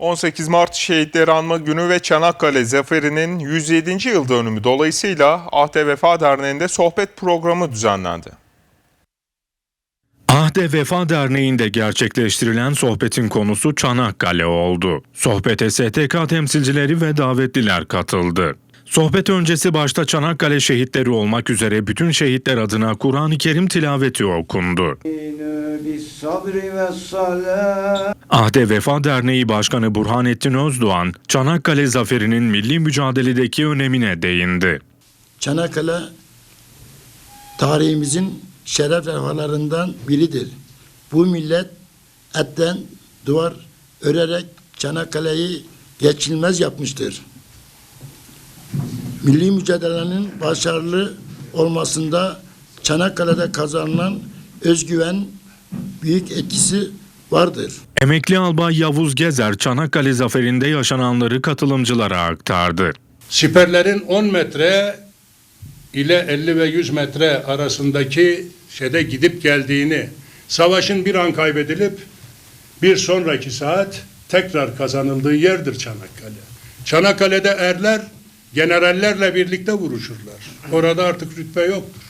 18 Mart Şehitleri Anma Günü ve Çanakkale Zaferi'nin 107. yıl dönümü dolayısıyla Ahde Vefa Derneği'nde sohbet programı düzenlendi. Ahde Vefa Derneği'nde gerçekleştirilen sohbetin konusu Çanakkale oldu. Sohbete STK temsilcileri ve davetliler katıldı. Sohbet öncesi başta Çanakkale şehitleri olmak üzere bütün şehitler adına Kur'an-ı Kerim tilaveti okundu. Ahde Vefa Derneği Başkanı Burhanettin Özdoğan, Çanakkale zaferinin milli mücadeledeki önemine değindi. Çanakkale tarihimizin şeref levhalarından biridir. Bu millet etten duvar örerek Çanakkale'yi geçilmez yapmıştır. Milli mücadelenin başarılı olmasında Çanakkale'de kazanılan özgüven büyük etkisi vardır. Emekli albay Yavuz Gezer, Çanakkale zaferinde yaşananları katılımcılara aktardı. Siperlerin 10 metre ile 50 ve 100 metre arasındaki şeyde gidip geldiğini, savaşın bir an kaybedilip bir sonraki saat tekrar kazanıldığı yerdir Çanakkale. Çanakkale'de erler generallerle birlikte vuruşurlar. Orada artık rütbe yoktur.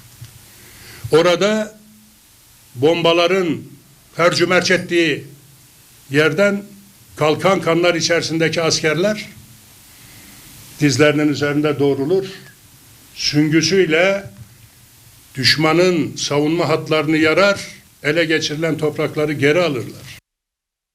Orada bombaların hercümerç ettiği yerden kalkan kanlar içerisindeki askerler dizlerinin üzerinde doğrulur. Süngüsüyle düşmanın savunma hatlarını yarar, ele geçirilen toprakları geri alırlar.